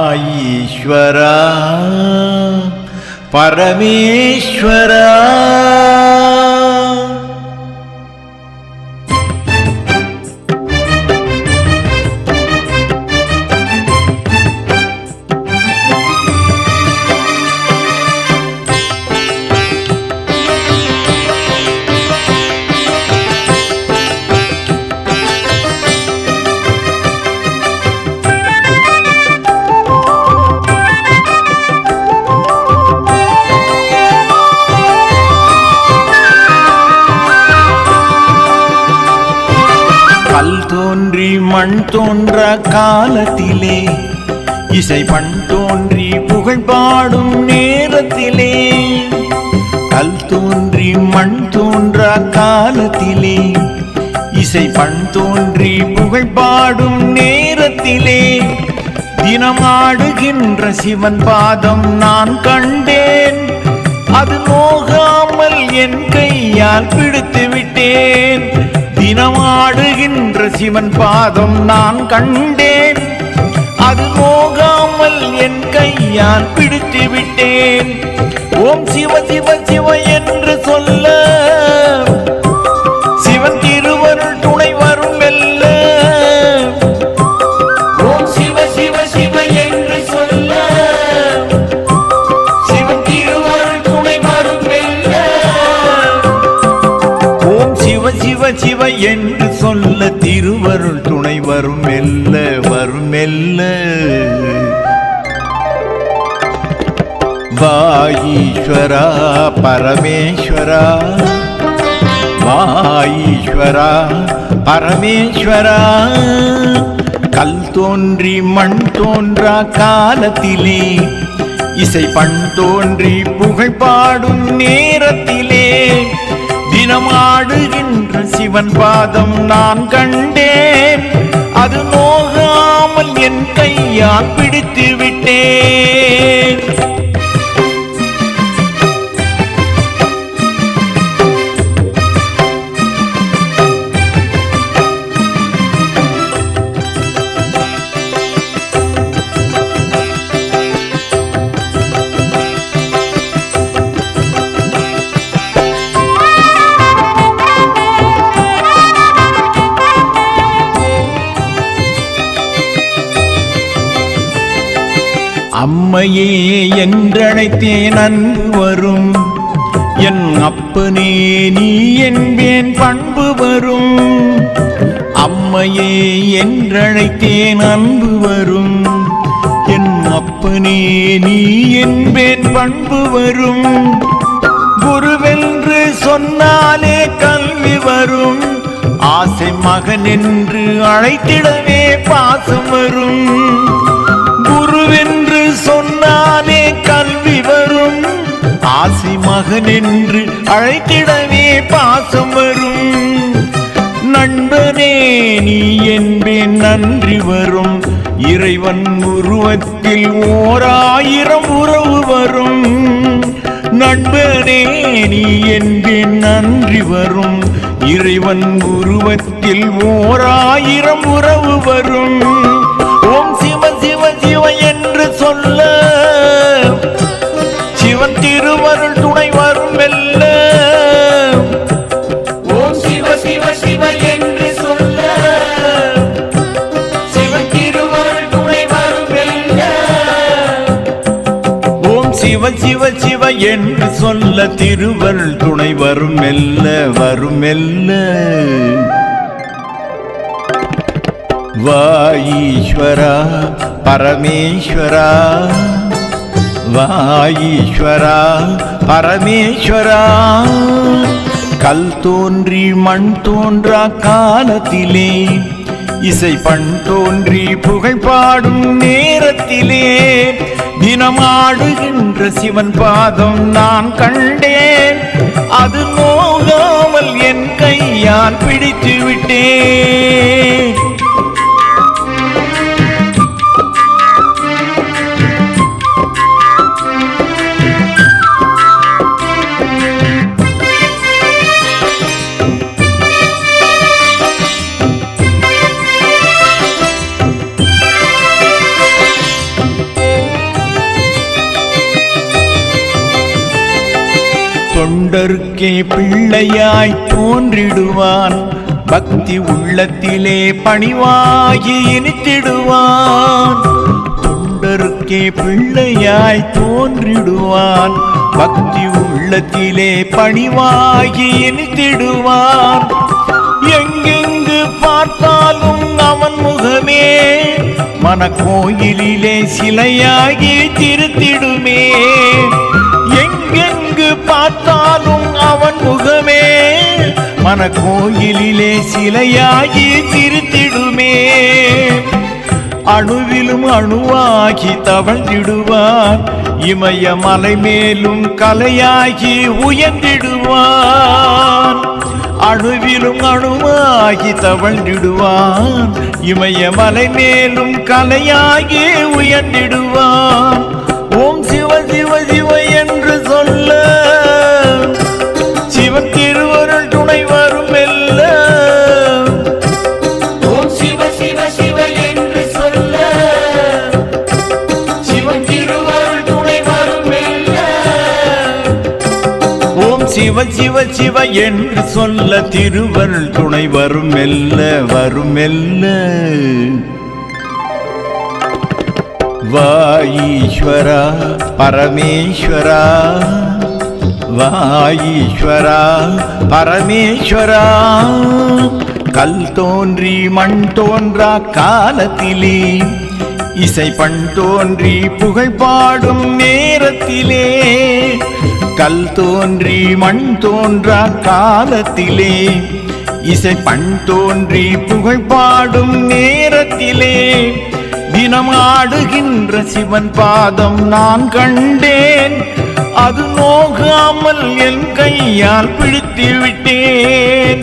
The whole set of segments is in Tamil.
வாயீஸ்வரா பரமேஸ்வரா கண் தோன்ற காலத்திலே இசை பண் தோன்றி புகழ் பாடும் நேரத்திலே கல் தோன்றி மண் தோன்ற காலத்திலே இசை பண் தோன்றி புகழ் பாடும் நேரத்திலே தினமாடுகின்ற சிவன் பாதம் நான் கண்டேன். அது நோகாமல் என் கையால் பிடித்து விட்டேன் தினமாடுகின்ற சிவன் பாதம் நான் கண்டேன். அது போகாமல் என் கையால் பிடித்து விட்டேன் ஓம் சிவ சிவ சிவ என்று சொல்ல என்று சொல்ல திருவருள் துணை வரும் மெல்ல வரும் மெல்ல. வாயீஸ்வரா பரமேஸ்வரா. வாயீஸ்வரா பரமேஸ்வரா. கல் தோன்றி மண் தோன்றா காலத்திலே. இசை பண் தோன்றி புகழ் பாடும் நேரத்திலே. தினமாடுகின்ற சிவன் பாதம் நான் கண்டேன். அது நோகாமல் என் கையால் பிடித்து விட்டேன் அம்மையே என்றழைத்தேன் அன்பு வரும் என் அப்பனே நீ என்பேன் பண்பு வரும். அம்மையே என்றழைத்தேன் அன்பு வரும் என் அப்பனே நீ என்பேன் பண்பு வரும். குருவென்று சொன்னாலே கல்வி வரும். ஆசை மகன் என்று அழைத்திடவே பாசம் வரும். ஆசி மகன் என்று அழைத்திடவே பாசம் வரும். நண்பனே நீ என்பேன் நன்றி வரும். இறைவன் உருவத்தில் ஓர் ஆயிரம் உறவு வரும். நண்பனே நீ என்பேன் நன்றி வரும். இறைவன் உருவத்தில் ஓர் ஆயிரம் உறவு வரும். ஓம் சிவ சிவ சிவ என்று சொல்ல சிவ சிவ என்று சொல்ல திருவருள் துணை வரும் மெல்ல வரும் மெல்ல வாயீஸ்வரா பரமேஸ்வரா. வாயீஸ்வரா பரமேஸ்வரா. கல் தோன்றி மண் தோன்றா காலத்திலே இசை பண் தோன்றி புகைப்பாடும் நேரத்திலே தினமாடுகின்ற சிவன் பாதம் நான் கண்டேன். அது நோகாமல் என் கையால் பிடித்து விட்டேன் தொண்டருக்கே பிள்ளையாய் தோன்றிடுவான். பக்தி உள்ளத்திலே பணிவாகி இனித்திடுவான். தொண்டருக்கே பிள்ளையாய் தோன்றிடுவான். பக்தி உள்ளத்திலே பணிவாகி இனித்திடுவான். எங்கெங்கு பார்த்தாலும் அவன் முகமே மனக்கோயிலிலே சிலையாகி திருத்திடுமே. பார்த்தாலும் அவன் முகமே மன மனக்கோயிலிலே சிலையாகி திருத்திடுமே. அணுவிலும் அணுவாகி தவழ்ந்திடுவான் இமய மலை மேலும் கலையாகி உயர்ந்திடுவான் அணுவிலும் அணுவாகி தவழ்ந்திடுவான் இமய மலை மேலும் கலையாகி உயர்ந்திடுவான் ஓம் சிவ சிவ சிவ என்று சொல்ல சிவன் திருவருள் துணை வரும் எல்லாம் ஓம் சிவ சிவ சிவ என்று சொல்ல. சிவன் திருவருள் துணை வரும் எல்லாம் ஓம் சிவ சிவ சிவ என்று சொல்ல திருவருள் துணை வரும் மெல்ல வரும் மெல்ல வாயீஸ்வரா பரமேஸ்வரா. வாயீஸ்வரா பரமேஸ்வரா. கல் தோன்றி மண் தோன்றா காலத்திலே. இசை பண் தோன்றி புகழ்பாடும் நேரத்திலே. கல் தோன்றி மண் தோன்றா காலத்திலே. இசை பண் தோன்றி புகழ்பாடும் நேரத்திலே. தினம் ஆடுகின்ற சிவன் பாதம் நான் கண்டேன். அது நோகாமல் என் கையால் பிடித்து விட்டேன்.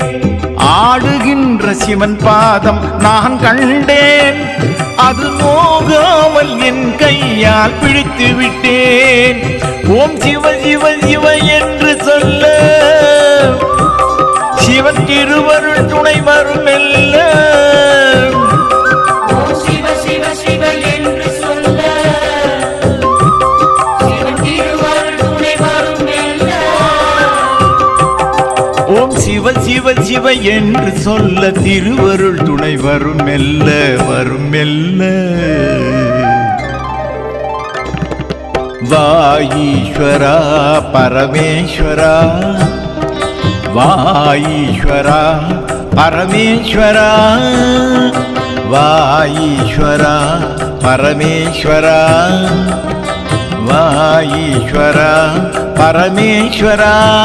ஆடுகின்ற சிவன் பாதம் நான் கண்டேன். அது நோகாமல் என் கையால் பிடித்து விட்டேன். ஓம் சிவ சிவ சிவ என்று சொல்ல சிவன் திருவருள் துணை வரும் எல்லாம் சிவ சிவ என்று சொல்ல திருவருள் துணை வரும் மெல்ல வரும் மெல்ல. வாயீஸ்வரா பரமேஸ்வரா. வாயீஸ்வரா பரமேஸ்வரா. வாயீஸ்வரா பரமேஸ்வரா. வாயீஸ்வரா பரமேஸ்வரா.